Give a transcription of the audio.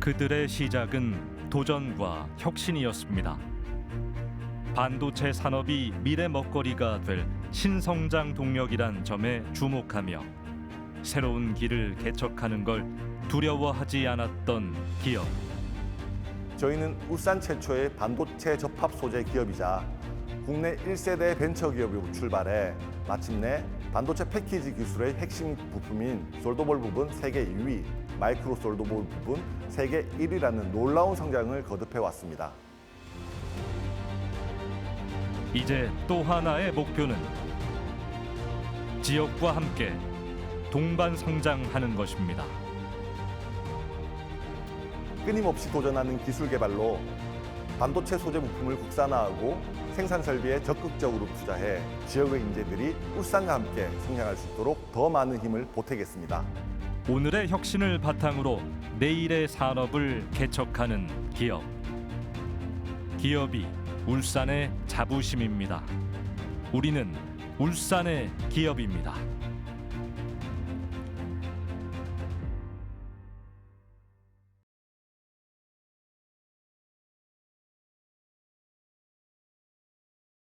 그들의 시작은 도전과 혁신이었습니다. 반도체 산업이 미래 먹거리가 될 신성장 동력이란 점에 주목하며 새로운 길을 개척하는 걸 두려워하지 않았던 기업. 저희는 울산 최초의 반도체 접합 소재 기업이자 국내 1세대 벤처 기업으로 출발해 마침내 반도체 패키지 기술의 핵심 부품인 솔더볼 부분 세계 2위, 마이크로 솔더볼 부분 세계 1위라는 놀라운 성장을 거듭해 왔습니다. 이제 또 하나의 목표는 지역과 함께 동반 성장하는 것입니다. 끊임없이 도전하는 기술 개발로 반도체 소재 부품을 국산화하고 생산 설비에 적극적으로 투자해 지역의 인재들이 울산과 함께 성장할 수 있도록 더 많은 힘을 보태겠습니다. 오늘의 혁신을 바탕으로 내일의 산업을 개척하는 기업. 기업이 울산의 자부심입니다. 우리는 울산의 기업입니다.